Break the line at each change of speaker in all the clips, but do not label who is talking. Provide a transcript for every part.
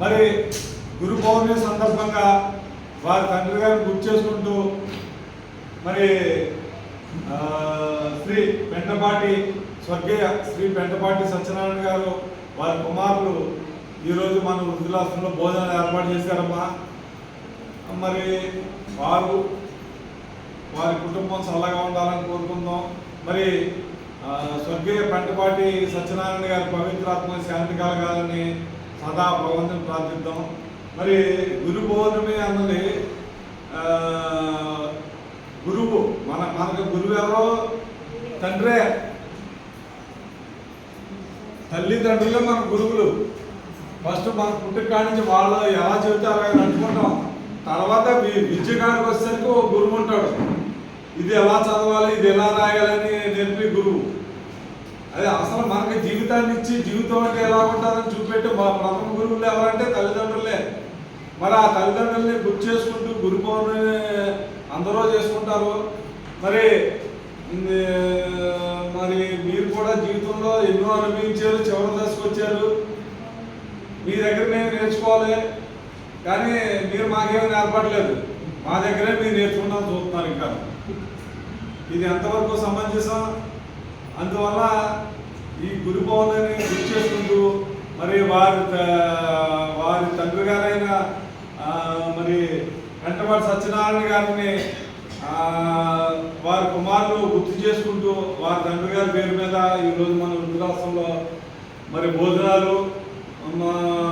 మరి గురు పౌర్ణమి సందర్భంగా వారి తండ్రి గారిని గుర్తు చేసుకుంటూ మరి శ్రీ పెంటపాటి స్వర్గీయ శ్రీ పెంటపాటి సత్యనారాయణ గారు వారి కుమారులు ఈరోజు మన వృద్ధులాశ్రంలో భోజనాలు ఏర్పాటు చేశారమ్మా. మరి వారు వారి కుటుంబం చల్లగా ఉండాలని కోరుకుందాం. మరి స్వర్గీయ పెంటపాటి సత్యనారాయణ గారి పవిత్రాత్మ శాంతి కలగాలని సదా భగవంతుని ప్రార్థిద్దాం. మరి గురు పౌర్ణమి అన్నది గురువు. మన మనకు గురువు ఎవరో? తండ్రే. తల్లిదండ్రులే మన గురువులు. ఫస్ట్ మన పుట్టుక నుంచి వాళ్ళు ఎలా చెబితే అలా నడుచుకుంటాం తర్వాత వి- విద్య కాడికి వచ్చేసరికి ఓ గురువు ఉంటాడు. ఇది ఎలా చదవాలి ఇది ఎలా రాయాలని నేర్పి గురువు. అదే అసలు మనకి జీవితాన్ని ఇచ్చి జీవితం అంటే ఎలా ఉంటారని చూపెట్టి మా ప్రథమ గురువులు ఎవరంటే తల్లిదండ్రులే. మరి ఆ తల్లిదండ్రుల్ని గుర్తు చేసుకుంటూ గురు పౌర్ణమి అందరూ చేసుకుంటారు. మరి మరి మీరు కూడా జీవితంలో ఎన్నో అనుభవించారు చివరి దశకు వచ్చారు. మీ దగ్గర మేము నేర్చుకోవాలి. కానీ మీరు మాకేమీ నేర్పట్లేదు. మా దగ్గరే మీరు నేర్చుకుంటాం చూస్తున్నారు ఇంకా. ఇది ఎంతవరకు సమంజసం? అందువల్ల ఈ గుర్తు చేసుకుంటూ మరి వారి త- వారి తండ్రి గారైన మరి వెంటవాడి సత్యనారాయణ గారిని వారి కుమారులు గుర్తు చేసుకుంటూ వారి తండ్రి గారి పేరు మీద ఈరోజు మన వృద్ధాశ్రమంలో మరి భోజనాలు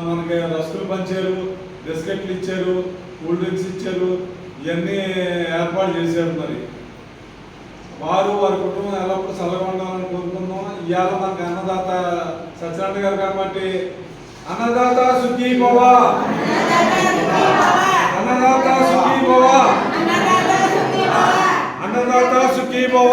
మనకి రస్కులు పంచారు బిస్కెట్లు ఇచ్చారు కూల్ డ్రింక్స్ ఇచ్చారు ఇవన్నీ ఏర్పాటు చేశారు మరి. వారు వారి కుటుంబం ఎల్లప్పుడూ చల్లగా ఉండాలని ఇవాళ మనకి అన్నదాత సత్యనారాయణ గారు కాబట్టి అన్నదాత సుఖీ భవ. అన్నదాత సుఖీ భవ. అన్నదాత సుఖీ భవ.